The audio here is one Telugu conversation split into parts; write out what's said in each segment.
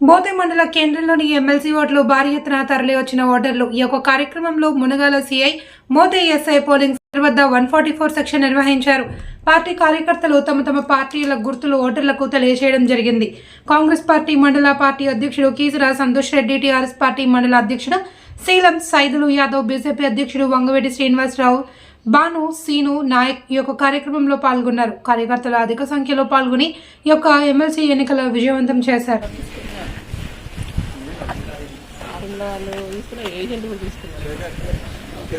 బోతే మండల కేంద్రంలోని ఎమ్మెల్సీ ఓట్లు భారీ ఎత్తున తరలి వచ్చిన ఓటర్లు ఈ యొక్క కార్యక్రమంలో Munagala CI Mothey SI polling వద్ద వన్ ఫార్టీ ఫోర్ సెక్షన్ నిర్వహించారు. పార్టీ కార్యకర్తలు తమ తమ పార్టీల గుర్తులు ఓటర్లకు తెలియజేయడం జరిగింది. కాంగ్రెస్ పార్టీ మండల పార్టీ అధ్యక్షుడు కీసరా సంతోష్ రెడ్డి టీఆర్ఎస్ పార్టీ మండల అధ్యక్షుడు శీలం సైదులు యాదవ్ బీజేపీ అధ్యక్షుడు వంగవేటి శ్రీనివాసరావు బాను సీను నాయక్ ఈ యొక్క కార్యక్రమంలో పాల్గొన్నారు. కార్యకర్తలు అధిక సంఖ్యలో పాల్గొని ఈ యొక్క ఎమ్మెల్సీ ఎన్నికల విజయవంతం చేశారు. కింద వాళ్ళు తీసుకున్నారు ఏజెంట్ కూడా తీసుకున్నారు.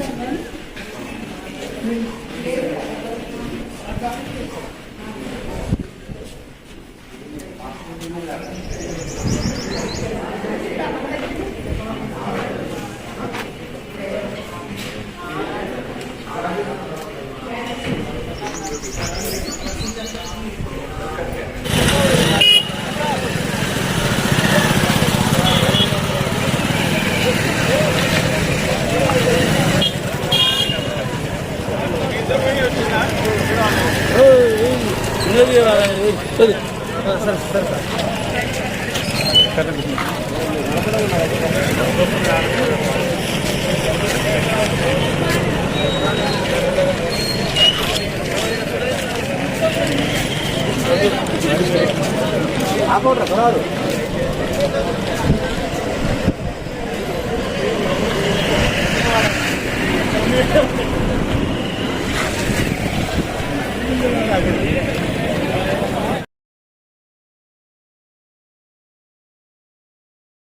Thank you. ఆకోట్రా పర్వాలేదు Thank.